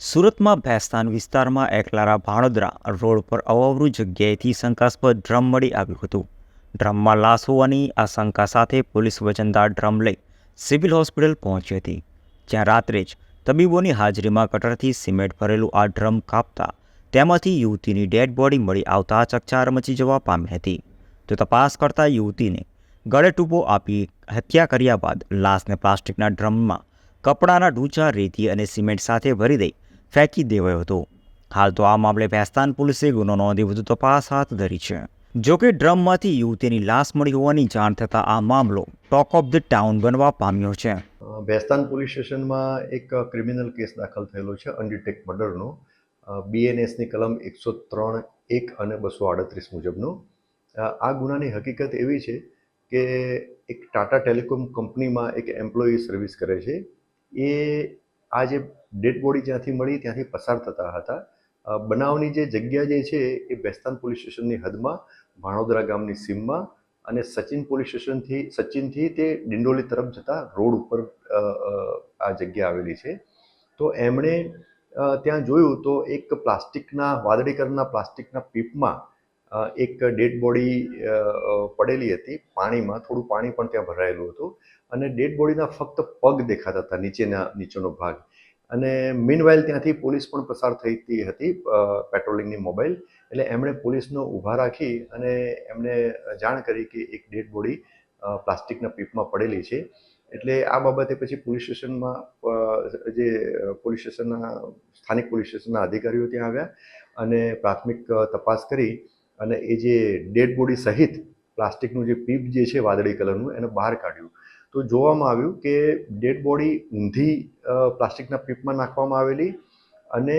સુરતમાં ભેસ્તાન વિસ્તારમાં એકલારા ભાણોદરા રોડ પર અવાવરુ જગ્યાએથી શંકાસ્પદ ડ્રમ મળી આવ્યું હતું. ડ્રમમાં લાશ હોવાની આશંકા સાથે પોલીસ વજનદાર ડ્રમ લઈ સિવિલ હોસ્પિટલ પહોંચી હતી. જ્યાં રાત્રે જ તબીબોની હાજરીમાં કટરથી સિમેન્ટ ભરેલું આ ડ્રમ કાપતા તેમાંથી યુવતીની ડેડ બોડી મળી આવતા ચકચાર મચી જવા પામી હતી. તો તપાસ કરતા યુવતીને ગળે ટૂંપો આપી હત્યા કર્યા બાદ લાશને પ્લાસ્ટિકના ડ્રમમાં કપડાના ઢૂંચા, રેતી અને સિમેન્ટ સાથે ભરી દઈ ફેંકી દેવાયો હતો. હાલ તો આ મામલે ભેસ્તાન પોલીસે ગુનો નોંધી વધુ તપાસ હાથ ધરી છે. જોકે ડ્રમમાંથી યુવતીની લાશ મળી હોવાની જાણ થતાં આ મામલો ટોક ઓફ ધ ટાઉન બનવા પામ્યો છે. ભેસ્તાન પોલીસ સ્ટેશનમાં એક ક્રિમિનલ કેસ દાખલ થયેલો છે અનડિટેક મર્ડરનો. બીએનએસની કલમ એકસો ત્રણ એક અને બસો આડત્રીસ મુજબનો. આ ગુનાની હકીકત એવી છે કે એક ટાટા ટેલિકોમ કંપનીમાં એક એમ્પ્લોયી સર્વિસ કરે છે. એ આ જે ડેડ બોડી જ્યાંથી મળી ત્યાંથી પસાર થતા હતા. બનાવની જે જગ્યા જે છે એ બેસ્તાન પોલીસ સ્ટેશનની હદમાં ભાણોદરા ગામની સીમમાં અને સચિન પોલીસ સ્ટેશનથી, સચિનથી તે ડિંડોલી તરફ જતા રોડ ઉપર આ જગ્યા આવેલી છે. તો એમણે ત્યાં જોયું તો એક પ્લાસ્ટિકના, વાદળી કલરના પ્લાસ્ટિકના પીપમાં એક ડેડ બોડી પડેલી હતી. પાણીમાં, થોડું પાણી પણ ત્યાં ભરાયેલું હતું. અને ડેડ બોડીના ફક્ત પગ દેખાતા હતા નીચેના, નીચેનો ભાગ. અને મીનવાઇલ ત્યાંથી પોલીસ પણ પસાર થઈતી હતી પેટ્રોલિંગની મોબાઈલ એટલે એમણે પોલીસનો ઊભા રાખી અને એમને જાણ કરી કે એક ડેડ બોડી પ્લાસ્ટિકના પીપમાં પડેલી છે. એટલે આ બાબતે પછી પોલીસ સ્ટેશનમાં જે પોલીસ સ્ટેશનના, સ્થાનિક પોલીસ સ્ટેશનના અધિકારીઓ ત્યાં આવ્યા અને પ્રાથમિક તપાસ કરી અને એ જે ડેડ બોડી સહિત પ્લાસ્ટિકનું જે પીપ જે છે વાદળી કલરનું, એને બહાર કાઢ્યું. તો જોવામાં આવ્યું કે ડેડ બોડી ઊંધી પ્લાસ્ટિકના પીપમાં નાખવામાં આવેલી અને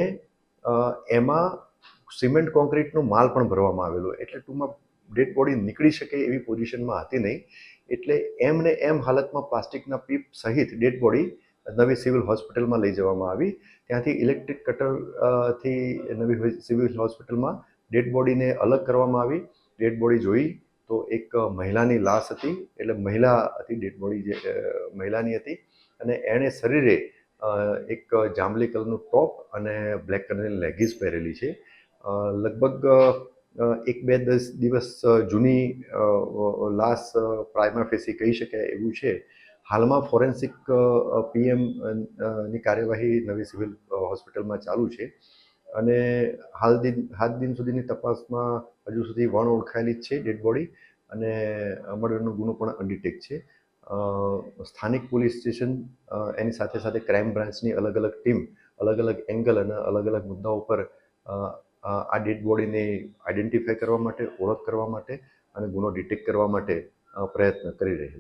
એમાં સિમેન્ટ કોન્ક્રીટનો માલ પણ ભરવામાં આવેલો. એટલે ટૂંકમાં ડેડ બોડી નીકળી શકે એવી પોઝિશનમાં હતી નહીં. એટલે એમને એમ હાલતમાં પ્લાસ્ટિકના પીપ સહિત ડેડ બોડી નવી સિવિલ હોસ્પિટલમાં લઈ જવામાં આવી. ત્યાંથી ઇલેક્ટ્રિક કટરથી નવી સિવિલ હોસ્પિટલમાં ડેડ બોડીને અલગ કરવામાં આવી. ડેડ બોડી જોઈ તો એક મહિલાની લાશ હતી, એટલે મહિલા હતી, ડેડ બોડી જે મહિલાની હતી અને એણે શરીરે એક જાંબલી કલરનું ટોપ અને બ્લેક કલરની લેગીસ પહેરેલી છે. લગભગ એક બે દસ દિવસ જૂની લાશ પ્રાઇમા ફેસી કહી શકાય એવું છે. હાલમાં ફોરેન્સિક પીએમની કાર્યવાહી નવી સિવિલ હોસ્પિટલમાં ચાલુ છે. અને હાલ દિન હાલ દિન સુધીની તપાસમાં હજુ સુધી વણ ઓળખાયેલી જ છે ડેડ બોડી અને મર્ડરનો ગુનો પણ અનડિટેક છે. સ્થાનિક પોલીસ સ્ટેશન એની સાથે સાથે ક્રાઇમ બ્રાન્ચની અલગ અલગ ટીમ અલગ અલગ એંગલ અને અલગ અલગ મુદ્દાઓ પર આ ડેડ બોડીને આઈડેન્ટિફાય કરવા માટે, ઓળખ કરવા માટે અને ગુનો ડિટેક્ટ કરવા માટે પ્રયત્ન કરી રહેલ છે.